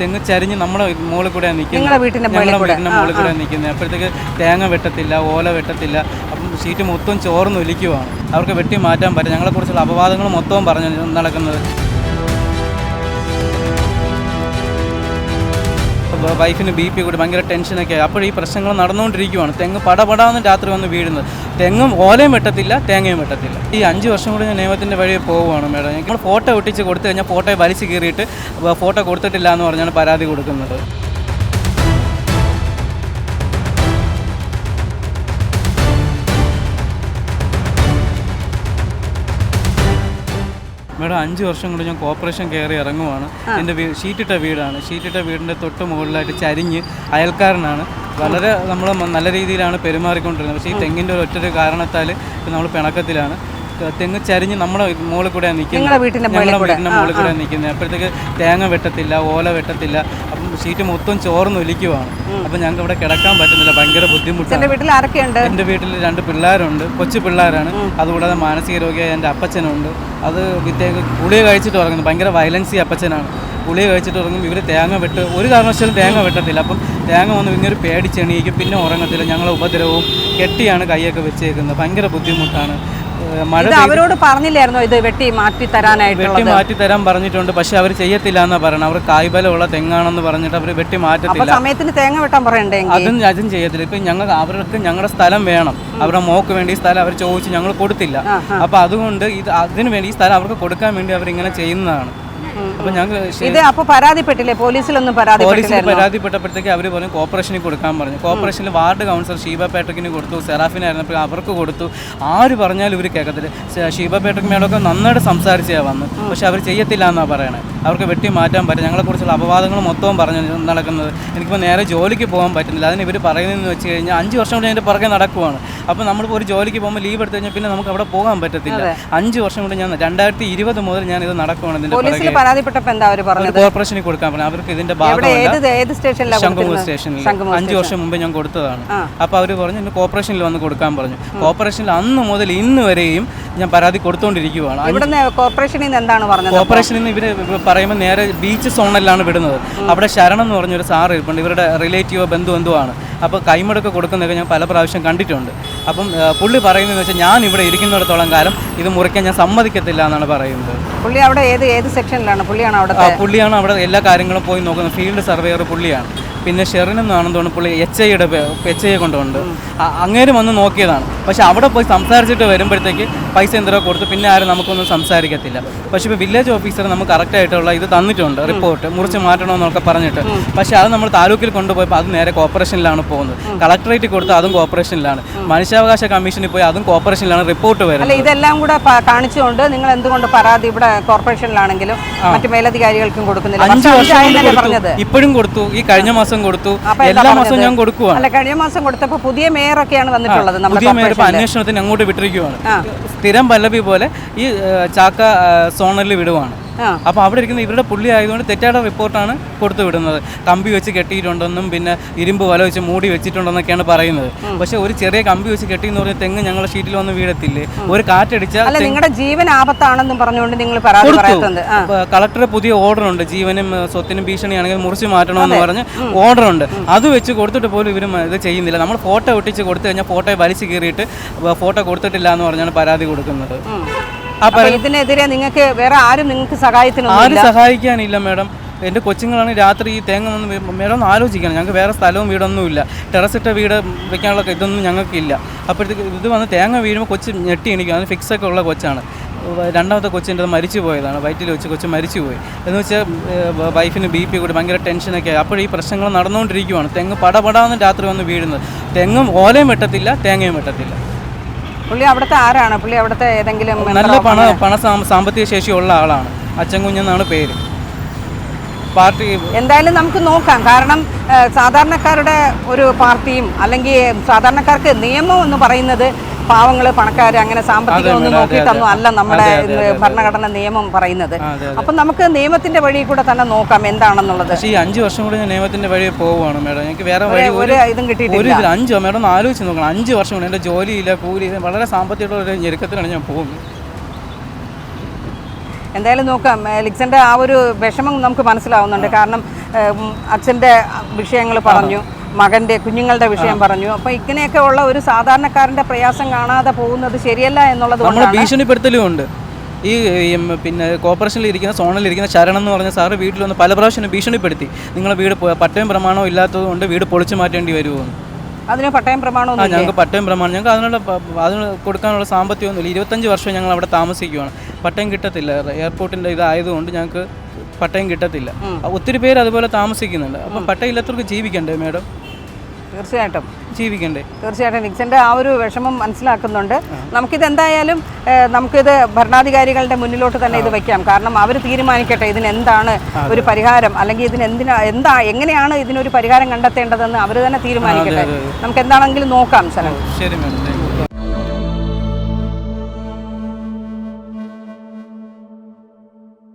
തെങ്ങ് ചരിഞ്ഞ് നമ്മുടെ മുകളിൽ കൂടെ നിൽക്കുന്നത്. നിങ്ങളുടെ വീട്ടിന്റെ മുകളിൽ ഞങ്ങളുടെ കൂടെ. വീടിന്റെ മുകളിൽ കൂടെ നിൽക്കുന്നത്. അപ്പോഴത്തേക്ക് തേങ്ങ വെട്ടത്തില്ല ഓല വെട്ടത്തില്ല അപ്പം ഷീറ്റ് മൊത്തം ചോർന്നൊലിക്കുവാണ് അവർക്ക് വെട്ടി മാറ്റാൻ പറ്റും. ഞങ്ങളെക്കുറിച്ചുള്ള അപവാദങ്ങൾ മൊത്തവും പറഞ്ഞു നടക്കുന്നത് വൈഫിന് ബി പി കൂടി ഭയങ്കര ടെൻഷനൊക്കെ അപ്പോൾ ഈ പ്രശ്നങ്ങൾ നടന്നുകൊണ്ടിരിക്കുവാണ്. തെങ്ങ് പടപടാന്ന് രാത്രി വന്ന് വീഴുന്നത്. തെങ്ങും ഓലയും വെട്ടത്തില്ല തേങ്ങയും വെട്ടത്തില്ല. ഈ അഞ്ച് വർഷം കൂടി ഞാൻ നിയമത്തിന്റെ വഴി പോവുകയാണ് മേഡം. ഞങ്ങൾ ഫോട്ടോ ഒട്ടിച്ച് കൊടുത്തു കഴിഞ്ഞാൽ ഫോട്ടോ വലിച്ചു കീറിയിട്ട് ഫോട്ടോ കൊടുത്തിട്ടില്ല എന്ന് പറഞ്ഞാണ് പരാതി കൊടുക്കുന്നത്. മേഡം അഞ്ച് വർഷം കൊണ്ട് ഞാൻ കോർപ്പറേഷൻ കയറി ഇറങ്ങുവാണ്. എന്റെ വീട് ഷീറ്റിട്ട വീടാണ്. ഷീറ്റിട്ട വീടിന്റെ തൊട്ട് മുകളിലായിട്ട് ചരിഞ്ഞ് അയൽക്കാരനാണ്. വളരെ നമ്മൾ നല്ല രീതിയിലാണ് പെരുമാറിക്കൊണ്ടിരുന്നത്. പക്ഷേ ഈ തെങ്ങിന്റെ ഒരു ഒറ്റൊരു കാരണത്താൽ നമ്മൾ പിണക്കത്തിലാണ്. തെങ്ങ് ചരിഞ്ഞ് നമ്മുടെ മുകളിൽ കൂടെ നിൽക്കുന്നത്. വീട്ടിന്റെ മുകളിൽ കൂടെ. നിൽക്കുന്നത്. അപ്പോഴത്തേക്ക് തേങ്ങ വെട്ടത്തില്ല ഓല വെട്ടത്തില്ല അപ്പം ഷീറ്റ് മൊത്തം ചോർന്നൊലിക്കുവാണ് അപ്പം ഞങ്ങൾക്ക് ഇവിടെ കിടക്കാൻ പറ്റുന്നില്ല ഭയങ്കര ബുദ്ധിമുട്ടാണ്. വീട്ടിൽ ആരൊക്കെയുണ്ട്? എന്റെ വീട്ടിൽ രണ്ട് പിള്ളേരുണ്ട് കൊച്ചു പിള്ളേരാണ്. അതുകൂടാതെ മാനസിക രോഗിയായ എന്റെ അപ്പച്ചനുണ്ട്. അത് വിത്തേക്ക് ഗുളിക കഴിച്ചിട്ട് ഉറങ്ങുന്നു. ഭയങ്കര വയലൻസി അപ്പച്ചനാണ്. ഗുളിക കഴിച്ചിട്ട് ഉറങ്ങും ഇവർ തേങ്ങ വെട്ട് ഒരു കാരണവശാലും തേങ്ങ വെട്ടത്തില്ല. അപ്പം തേങ്ങ വന്ന് ഇങ്ങനെ പേടിച്ചെണീക്കും പിന്നെ ഉറങ്ങത്തില്ല. ഞങ്ങളെ ഉപദ്രവവും കെട്ടിയാണ് കൈയൊക്കെ വെച്ചേക്കുന്നത്. ഭയങ്കര ബുദ്ധിമുട്ടാണ്. മഴ ഇത് അവരോട് പറഞ്ഞില്ലായിരുന്നോ ഇത് വെട്ടി മാറ്റി വെട്ടി മാറ്റി തരാൻ പറഞ്ഞിട്ടുണ്ട്. പക്ഷെ അവർ ചെയ്യത്തില്ല എന്ന് പറയണം അവർ കായ്ബലമുള്ള തെങ്ങാണെന്ന് പറഞ്ഞിട്ട് അവർ വെട്ടി മാറ്റത്തില്ല. സമയത്തിന് തേങ്ങ വെട്ടാൻ പറയണ്ടേ അതും അതും ചെയ്യത്തില്ല. ഇപ്പൊ ഞങ്ങൾ അവർക്ക് ഞങ്ങളുടെ സ്ഥലം വേണം. അവരുടെ മോക്ക് വേണ്ടി ഈ സ്ഥലം അവർ ചോദിച്ച് ഞങ്ങൾ കൊടുത്തില്ല. അപ്പൊ അതുകൊണ്ട് ഇത് അതിന് വേണ്ടി ഈ സ്ഥലം അവർക്ക് കൊടുക്കാൻ വേണ്ടി അവർ ഇങ്ങനെ ചെയ്യുന്നതാണ്. അപ്പൊ ഞങ്ങൾ ഇത് അപ്പൊ പരാതിപ്പെട്ടില്ലേ? പോലീസിലൊന്നും പരാതിപ്പെട്ടില്ലായിരുന്നു? പരാതിപ്പെട്ടപ്പോഴത്തേക്ക് അവർ പറഞ്ഞു കോർപ്പറേഷനിൽ കൊടുക്കാൻ പറഞ്ഞു. കോർപ്പറേഷനിൽ വാർഡ് കൗൺസിലർ ഷീബ പേട്ടക്കിന് കൊടുത്തു സെറാഫിനായിരുന്നപ്പോൾ അവർക്ക് കൊടുത്തു. ആര് പറഞ്ഞാലും ഇവർ കേൾക്കത്തില്ല. ഷീബ പേട്ടക് മേടൊക്കെ നന്നായിട്ട് സംസാരിച്ചാൽ വന്നു. പക്ഷെ അവർ ചെയ്യത്തില്ല എന്നാണ് പറയണേ. അവർക്ക് വെട്ടി മാറ്റാൻ പറ്റും ഞങ്ങളെക്കുറിച്ചുള്ള അപവാദങ്ങൾ മൊത്തവും പറഞ്ഞു നടക്കുന്നത്. എനിക്കിപ്പോൾ നേരെ ജോലിക്ക് പോകാൻ പറ്റുന്നില്ല. അതിന് ഇവർ പറയുന്നതെന്ന് വെച്ച് കഴിഞ്ഞാൽ അഞ്ച് വർഷം കൊണ്ട് അതിന്റെ പുറകെ നടക്കുവാണ്. അപ്പോൾ നമ്മളിപ്പോൾ ഒരു ജോലിക്ക് പോകുമ്പോൾ ലീവ് എടുത്തു കഴിഞ്ഞാൽ പിന്നെ നമുക്ക് അവിടെ പോകാൻ പറ്റത്തില്ല. അഞ്ച് വർഷം കൊണ്ട് ഞാൻ രണ്ടായിരത്തി ഇരുപത് മുതൽ ഞാൻ ഇത് നടക്കുവാണ് ഇതിന്റെ പുറകെ. എന്താ അവർ പറഞ്ഞത്? കോർപ്പറേഷനിൽ കൊടുക്കാൻ പറഞ്ഞു. അവർക്ക് ഇതിന്റെ ഭാഗമല്ല. ശംഖുമുഖ സ്റ്റേഷനിൽ അഞ്ച് വർഷം മുമ്പ് ഞാൻ കൊടുത്തതാണ്. അപ്പൊ അപ്പോൾ അവർ പറഞ്ഞു എന്നെ കോർപ്പറേഷനിൽ വന്ന് കൊടുക്കാൻ പറഞ്ഞു. കോർപ്പറേഷനിൽ അന്ന് മുതൽ ഇന്ന് വരെയും ഞാൻ പരാതി കൊടുത്തുകൊണ്ടിരിക്കുകയാണ് ഇവിടുന്ന് കോർപ്പറേഷനിൽ നിന്ന് എന്താണ് പറഞ്ഞത്? കോർപ്പറേഷനിൽ നിന്ന് ഇവർ പറയുമ്പോൾ നേരെ ബീച്ച് സോണിലാണ് വിടുന്നത്. അവിടെ ശരണം എന്ന് പറഞ്ഞൊരു സാറ് ഇരിപ്പുണ്ട്. ഇവരുടെ റിലേറ്റീവോ ബന്ധു ബന്ധുവാണ് അപ്പോൾ കൈമുടക്ക് കൊടുക്കുന്നതൊക്കെ ഞാൻ പല പ്രാവശ്യം കണ്ടിട്ടുണ്ട്. അപ്പം പുള്ളി പറയുന്നതെന്ന് വെച്ചാൽ ഞാൻ ഇവിടെ ഇരിക്കുന്നിടത്തോളം കാലം ഇത് മുറിക്കാൻ ഞാൻ സമ്മതിക്കത്തില്ല എന്നാണ് പറയുന്നത്. പുള്ളി അവിടെ ഏത് ഏത് സെക്ഷനിലാണ് പുള്ളിയാണ് അവിടെ പുള്ളിയാണ് അവിടെ എല്ലാ കാര്യങ്ങളും പോയി നോക്കുന്നത്. ഫീൽഡ് സർവേയർ പുള്ളിയാണ്. പിന്നെ ഷെറിൻ എന്നാണെന്ന് തോന്നുന്നു പുള്ളി എച്ച് ഐയുടെ എച്ച് ഐയെ കൊണ്ടുണ്ട് അങ്ങേരും വന്ന് നോക്കിയതാണ്. പക്ഷെ അവിടെ പോയി സംസാരിച്ചിട്ട് വരുമ്പോഴത്തേക്ക് പൈസ എന്തോ കൊടുത്ത്. പിന്നെ ആരും നമുക്കൊന്നും സംസാരിക്കത്തില്ല. പക്ഷെ ഇപ്പോൾ വില്ലേജ് ഓഫീസർ നമുക്ക് കറക്റ്റായിട്ടുള്ള ഇത് തന്നിട്ടുണ്ട് റിപ്പോർട്ട് മുറിച്ച് മാറ്റണമെന്നൊക്കെ പറഞ്ഞിട്ട്. പക്ഷെ അത് നമ്മൾ താലൂക്കിൽ കൊണ്ടുപോയപ്പോൾ അത് നേരെ കോർപ്പറേഷനിലാണ് പോകുന്നത്. കളക്ടറേറ്റ് കൊടുത്ത് അതും കോർപ്പറേഷനിലാണ്. മനുഷ്യാവകാശ കമ്മീഷനിൽ പോയി അതും കോർപ്പറേഷനിലാണ് റിപ്പോർട്ട് വരുന്നത്. ഇതെല്ലാം കൂടെ കാണിച്ചുകൊണ്ട് നിങ്ങൾ എന്തുകൊണ്ട് പരാതി ഇവിടെ കോർപ്പറേഷനിലാണെങ്കിലും മറ്റു മേലധികാരികൾക്കും കൊടുക്കുന്നില്ല? ഇപ്പോഴും കൊടുത്തു. ഈ കഴിഞ്ഞ മാസം കൊടുത്തു. എല്ലാ മാസവും ഞാൻ കൊടുക്കുവാണ്. അല്ല കഴിഞ്ഞ മാസം കൊടുത്തപ്പോൾ പുതിയ മേയറൊക്കെയാണ് വന്നിട്ടുള്ളത് പുതിയ മേയർ ഇപ്പൊ അന്വേഷണത്തിന് അങ്ങോട്ട് വിട്ടിരിക്കുവാണ്. സ്ഥിരം പല്ലവി പോലെ ഈ ചാക്ക സോണലിൽ വിടുവാണ്. അപ്പോൾ അവിടെ ഇരിക്കുന്ന ഇവരുടെ പുള്ളി ആയതുകൊണ്ട് തെറ്റായ റിപ്പോർട്ടാണ് കൊടുത്തു വിടുന്നത്. കമ്പി വെച്ച് കെട്ടിയിട്ടുണ്ടെന്നും പിന്നെ ഇരുമ്പ് വല വെച്ച് മൂടി വെച്ചിട്ടുണ്ടെന്നൊക്കെയാണ് പറയുന്നത്. പക്ഷെ ഒരു ചെറിയ കമ്പി വെച്ച് കെട്ടി എന്ന് പറഞ്ഞ തെങ്ങ് ഞങ്ങളുടെ ഷീറ്റിൽ വന്ന് വീഴത്തില്ലേ? ഒരു കാറ്റടിച്ചാൽ അല്ല നിങ്ങളുടെ ജീവൻ ആപത്താണെന്നും പറഞ്ഞുകൊണ്ട് നിങ്ങൾ കളക്ടറെ പുതിയ ഓർഡർ ഉണ്ട്. ജീവനും സ്വത്തിനും ഭീഷണിയാണെങ്കിൽ മുറിച്ച് മാറ്റണമെന്ന് പറഞ്ഞ് ഓർഡർ ഉണ്ട്. അത് വെച്ച് കൊടുത്തിട്ട് പോലും ഇവരും ഇത് ചെയ്യുന്നില്ല. നമ്മൾ ഫോട്ടോ ഒട്ടിച്ച് കൊടുത്തു കഴിഞ്ഞാൽ ഫോട്ടോ വലിച്ചു കീറിയിട്ട് ഫോട്ടോ കൊടുത്തിട്ടില്ല എന്ന് പറഞ്ഞാണ് പരാതി കൊടുക്കുന്നത്. അപ്പൊ ഇതിനെതിരെ നിങ്ങൾക്ക് വേറെ ആരും നിങ്ങൾക്ക് സഹായത്തിന് ആരും സഹായിക്കാനില്ല മാഡം. എന്റെ കൊച്ചുങ്ങളാണ് രാത്രി ഈ തേങ്ങ വന്ന് മേഡം ഒന്ന് ആലോചിക്കണം. ഞങ്ങൾക്ക് വേറെ സ്ഥലവും വീടൊന്നും ഇല്ല ടെറസിട്ട വീട് വെക്കാനുള്ള ഇതൊന്നും ഞങ്ങൾക്കില്ല. അപ്പോഴത്തേക്ക് ഇത് വന്ന് തേങ്ങ വീഴുമ്പോൾ കൊച്ച് ഞെട്ടി എണിക്കും. അതിന് ഫിക്സ് ഒക്കെ ഉള്ള കൊച്ചാണ്. രണ്ടാമത്തെ കൊച്ചിന്റെ മരിച്ചു പോയതാണ്. വയറ്റിൽ വെച്ച് കൊച്ച് മരിച്ചു പോയി. എന്ന് വെച്ചാൽ വൈഫിന് ബി പി കൂടി ഭയങ്കര ടെൻഷനൊക്കെ ആയി അപ്പോൾ ഈ പ്രശ്നങ്ങൾ നടന്നുകൊണ്ടിരിക്കുവാണ്. തെങ്ങ് പടപടാന്ന് രാത്രി വന്ന് വീഴുന്നത്. തെങ്ങും ഓലയും വെട്ടത്തില്ല തേങ്ങയും വെട്ടത്തില്ല. പുള്ളി അവിടുത്തെ ആരാണ്? പുള്ളി അവിടുത്തെ ഏതെങ്കിലും നല്ല പണ പണ സാമ്പത്തിക ശേഷിയുള്ള ആളാണ്. അച്ഛൻ കുഞ്ഞെന്നാണ് പേര്. പാർട്ടി എന്തായാലും നമുക്ക് നോക്കാം. കാരണം സാധാരണക്കാരുടെ ഒരു പാർട്ടിയും അല്ലെങ്കിൽ സാധാരണക്കാർക്ക് നിയമം എന്ന് പറയുന്നത് പാവങ്ങൾ പണക്കാർ അങ്ങനെ സാമ്പത്തികമൊന്നും നോക്കിയിട്ടൊന്നും അല്ല നമ്മുടെ ഭരണഘടന നിയമം പറയുന്നത്. അപ്പം നമുക്ക് നിയമത്തിന്റെ വഴി കൂടെ തന്നെ നോക്കാം എന്താണെന്നുള്ളത്. ഈ അഞ്ച് വർഷം കൂടി ഞാൻ നിയമത്തിന്റെ വഴി പോവുകയാണ് മേഡം. എനിക്ക് വേറെ ഒരു- ഇതും കിട്ടിയിട്ടില്ല. അഞ്ചോ? മേഡം ആലോചിച്ച് നോക്കണം. അഞ്ച് വർഷം കൊണ്ട് എന്റെ ജോലിയില്ല കൂലി വളരെ സാമ്പത്തികമുള്ള ഒരു ഞെരുക്കത്തിലാണ് ഞാൻ പോകുന്നത്. എന്തായാലും നോക്കാം. ലിക്സന്റെ ആ ഒരു വിഷമം നമുക്ക് മനസ്സിലാവുന്നുണ്ട്. കാരണം അച്ഛന്റെ അച്ഛന്റെ വിഷയങ്ങൾ പറഞ്ഞു. മകന്റെ കുഞ്ഞുങ്ങളുടെ വിഷയം പറഞ്ഞു. അപ്പോൾ ഇങ്ങനെയൊക്കെ ഉള്ള ഒരു സാധാരണക്കാരന്റെ പ്രയാസം കാണാതെ പോകുന്നത് ശരിയല്ല എന്നുള്ളത് നമ്മൾ ഭീഷണിപ്പെടുത്തലുമുണ്ട് ഈ പിന്നെ കോർപ്പറേഷനിൽ ഇരിക്കുന്ന സോണിൽ ഇരിക്കുന്ന ശരണം എന്ന് പറഞ്ഞ സാറ് വീട്ടിൽ വന്ന് പല പ്രാവശ്യം ഭീഷണിപ്പെടുത്തി. നിങ്ങളെ വീട് പട്ടയം പ്രമാണവും ഇല്ലാത്തത് കൊണ്ട് വീട് പൊളിച്ചു മാറ്റേണ്ടി വരുമോ? അതിന് പട്ടയം ആ ഞങ്ങൾക്ക് പട്ടയം പ്രമാണം ഞങ്ങൾക്ക് അതിനുള്ള അതിന് കൊടുക്കാനുള്ള സാമ്പത്തികമൊന്നുമില്ല. ഇരുപത്തഞ്ച് വർഷം ഞങ്ങൾ അവിടെ താമസിക്കുകയാണ് പട്ടയം കിട്ടത്തില്ല. എയർപോർട്ടിന്റെ ഇതായതുകൊണ്ട് ഞങ്ങൾക്ക് പട്ടയം കിട്ടത്തില്ല. ഒത്തിരി പേര് അതുപോലെ താമസിക്കുന്നുണ്ട്. അപ്പം പട്ടയം ഇല്ലാത്തവർക്ക് ജീവിക്കണ്ടേ മേഡം? തീർച്ചയായിട്ടും. ജീവിക്കണ്ടേ? തീർച്ചയായിട്ടും നിക്സന്റെ ആ ഒരു വിഷമം മനസ്സിലാക്കുന്നുണ്ട്. നമുക്കിത് എന്തായാലും നമുക്കിത് ഭരണാധികാരികളുടെ മുന്നിലോട്ട് തന്നെ ഇത് വെക്കാം. കാരണം അവർ തീരുമാനിക്കട്ടെ ഇതിന് എന്താണ് ഒരു പരിഹാരം അല്ലെങ്കിൽ ഇതിന് എന്തിനാ എന്താ എങ്ങനെയാണ് ഇതിനൊരു പരിഹാരം കണ്ടെത്തേണ്ടതെന്ന് അവർ തന്നെ തീരുമാനിക്കട്ടെ. നമുക്ക് എന്താണെങ്കിലും നോക്കാം സ്ഥലം ശരി